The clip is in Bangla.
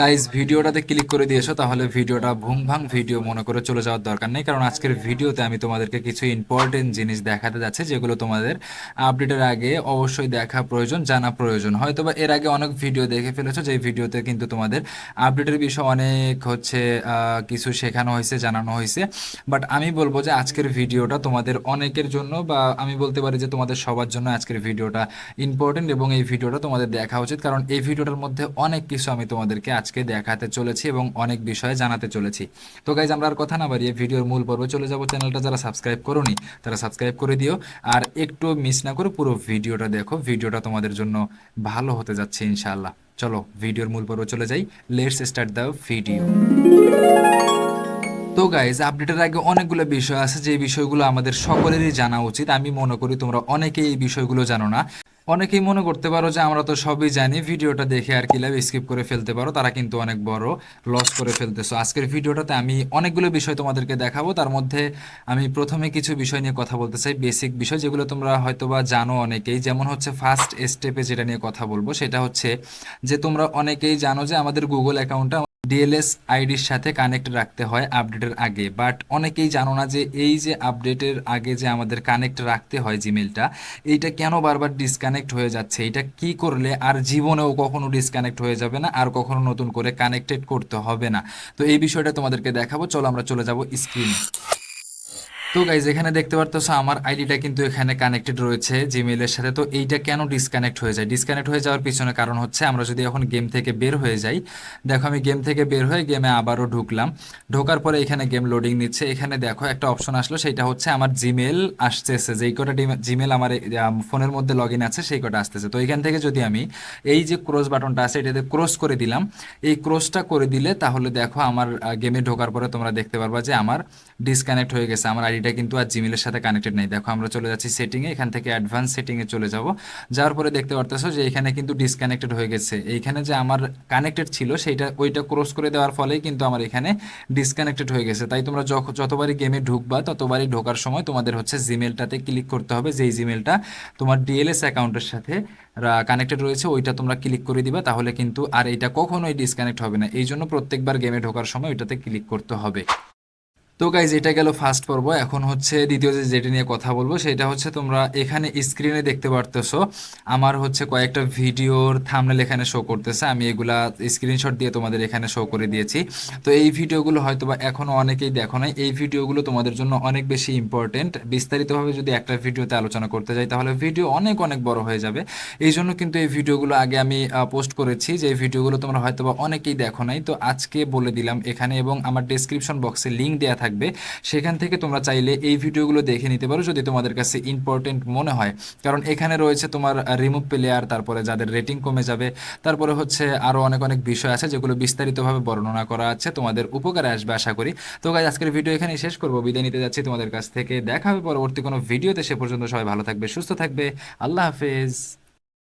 গাইজ ভিডিওটাতে ক্লিক করে দিয়েছ, তাহলে ভিডিওটা ভুং ভাং ভিডিও মনে করে চলে যাওয়ার দরকার নেই, কারণ আজকের ভিডিওতে আমি তোমাদেরকে কিছু ইম্পর্টেন্ট জিনিস দেখাতে যাচ্ছি, যেগুলো তোমাদের আপডেটের আগে অবশ্যই দেখা প্রয়োজন, জানা প্রয়োজন। হয়তো বা এর আগে অনেক ভিডিও দেখে ফেলেছো যে ভিডিওতে কিন্তু তোমাদের আপডেটের বিষয়ে অনেক হচ্ছে কিছু শেখানো হয়েছে, জানানো হয়েছে। বাট আমি বলব যে আজকের ভিডিওটা তোমাদের অনেকের জন্য বা আমি বলতে পারি যে তোমাদের সবার জন্য আজকের ভিডিওটা ইম্পর্টেন্ট এবং এই ভিডিওটা তোমাদের দেখা উচিত, কারণ এই ভিডিওটার মধ্যে অনেক কিছু আমি তোমাদেরকে আজকে দেখাতে চলেছি এবং অনেক বিষয়ে জানাতে চলেছি। তো গাইজ আমরা আর কথা না বাড়িয়ে ভিডিওর মূল পর্বে চলে যাব। চ্যানেলটা যারা সাবস্ক্রাইব করোনি, তারা সাবস্ক্রাইব করে দিও। আর একটু মিস না করে পুরো ভিডিওটা দেখো। ভিডিওটা তোমাদের জন্য ভালো হতে যাচ্ছে ইনশাআল্লাহ। চলো, ভিডিওর মূল পর্বে চলে যাই। লেটস স্টার্ট দ্য ভিডিও তো গাইজ আপডেটের আগে অনেকগুলো বিষয় আছে। যে বিষয়গুলো আমাদের সকলেরই জানা উচিত। আমি মনে করি তোমরা অনেকেই এই বিষয়গুলো জানো না। অনেকেই মনে করতে পারো যে আমরা তো সবই জানি, ভিডিওটা দেখে আর কি লাভ স্কিপ করে ফেলতে পারো, তারা কিন্তু অনেক বড় লস করে ফেলতেছো। আজকের ভিডিওটাতে আমি অনেকগুলো বিষয় তোমাদেরকে দেখাবো, তার মধ্যে আমি প্রথমে কিছু বিষয় নিয়ে কথা বলতে চাই বেসিক বিষয় যেগুলো তোমরা হয়তোবা জানো অনেকেই। যেমন হচ্ছে ফার্স্ট স্টেপে যেটা নিয়ে কথা বলব, সেটা হচ্ছে যে তোমরা অনেকেই জানো যে আমাদের গুগল অ্যাকাউন্টটা ডিএলএস আইডির সাথে কানেক্ট রাখতে হয় আপডেটের আগে। বাট অনেকেই জানো না যে এই যে আপডেটের আগে যে আমাদের কানেক্ট রাখতে হয় জিমেলটা এইটা কেন বারবার ডিসকানেক্ট হয়ে যাচ্ছে? এটা কি করলে আর জীবনেও কখনো ডিসকানেক্ট হয়ে যাবে না, আর কখনো নতুন করে কানেক্টেড করতে হবে না? তো এই বিষয়টা তোমাদেরকে দেখাবো। চলো আমরা চলে যাব স্ক্রিনে তো গাইজ এখানে দেখতে পারতেছো আমার আইডিটা কিন্তু এখানে কানেক্টেড রয়েছে জিমেলের সাথে। তো এইটা কেন ডিসকানেক্ট হয়ে যায়? ডিসকানেক্ট হয়ে যাওয়ার পিছনে কারণ হচ্ছে আমরা যদি এখন গেম থেকে বের হয়ে যাই, দেখো আমি গেম থেকে বের হয়ে গেমে আবারও ঢুকলাম। ঢোকার পরে এখানে গেম লোডিং নিচ্ছে। এখানে দেখো একটা অপশন আসলো, সেটা হচ্ছে আমার জিমেল আসতেছে। যেই কটা জিমেল আমার ফোনের মধ্যে লগ ইন আছে, সেই কটা আসতেছে। তো এখান থেকে যদি আমি এই যে ক্রস বাটনটা আছে, এটাতে ক্রস করে দিলাম। এই ক্রসটা করে দিলে তাহলে দেখো আমার গেমে ঢোকার পরে তোমরা দেখতে পারবা যে আমার ডিসকানেক্ট হয়ে গেছে, আমার আইডিটা কিন্তু আর জিমেলের সাথে কানেক্টেড নেই। দেখো, আমরা চলে যাচ্ছি সেটিংয়ে এখান থেকে অ্যাডভান্স সেটিংয়ে চলে যাব। যাওয়ার পরে দেখতে পারতেছো যে এখানে কিন্তু ডিসকানেক্টেড হয়ে গেছে। এইখানে যে আমার কানেক্টেড ছিল, সেইটা, ওইটা ক্রস করে দেওয়ার ফলেই কিন্তু আমার এখানে ডিসকানেক্টেড হয়ে গেছে। তাই তোমরা যতবারই গেমে ঢুকবা, ততবারই ঢোকার সময় তোমাদের হচ্ছে জিমেলটাতে ক্লিক করতে হবে। যেই জিমেলটা তোমার ডিএলএস অ্যাকাউন্টের সাথে কানেক্টেড রয়েছে, ওইটা তোমরা ক্লিক করে দিবা, তাহলে কিন্তু আর এটা কখনোই ডিসকানেক্ট হবে না। এই জন্য প্রত্যেকবার গেমে ঢোকার সময় ওইটাতে ক্লিক করতে হবে। তো গাইজ এটা গেল ফার্স্ট পর্ব। এখন হচ্ছে দ্বিতীয় যে যেটা নিয়ে কথা বলব, সেটা হচ্ছে তোমরা এখানে স্ক্রিনে দেখতে পারতেছো। আমার হচ্ছে কয়েকটা ভিডিওর থামনেল এখানে শো করতেছে। আমি এগুলা স্ক্রিনশট দিয়ে তোমাদের এখানে শো করে দিয়েছি। তো এই ভিডিওগুলো হয়তো বা এখনও অনেকেই দেখো নাই। এই ভিডিওগুলো তোমাদের জন্য অনেক বেশি ইম্পর্টেন্ট বিস্তারিতভাবে যদি একটা ভিডিওতে আলোচনা করতে যাই, তাহলে ভিডিও অনেক অনেক বড় হয়ে যাবে। এই জন্য কিন্তু এই ভিডিওগুলো আগে আমি পোস্ট করেছি যে এই ভিডিওগুলো তোমরা হয়তো বা অনেকেই দেখো নাই। তো আজকে বলে দিলাম এখানে এবং আমার ডেসক্রিপশন বক্সে লিঙ্ক দেওয়া থাকবে, সেখান থেকে তোমরা চাইলে এই ভিডিওগুলো দেখে নিতে পারো যদি তোমাদের কাছে ইম্পর্টেন্ট মনে হয়। কারণ এখানে রয়েছে তোমার রিমুভ প্লেয়ার তারপরে যাদের রেটিং কমে যাবে, তারপরে হচ্ছে আরও অনেক অনেক বিষয় আছে যেগুলো বিস্তারিতভাবে বর্ণনা করা আছে, তোমাদের উপকারে আসবে আশা করি। তো গাইজ আজকের ভিডিও এখানে শেষ করব। বিদায় নিতে যাচ্ছি তোমাদের কাছ থেকে। দেখা হবে পরবর্তী কোনো ভিডিওতে। সে পর্যন্ত সবাই ভালো থাকবে, সুস্থ থাকবে। আল্লাহ হাফেজ।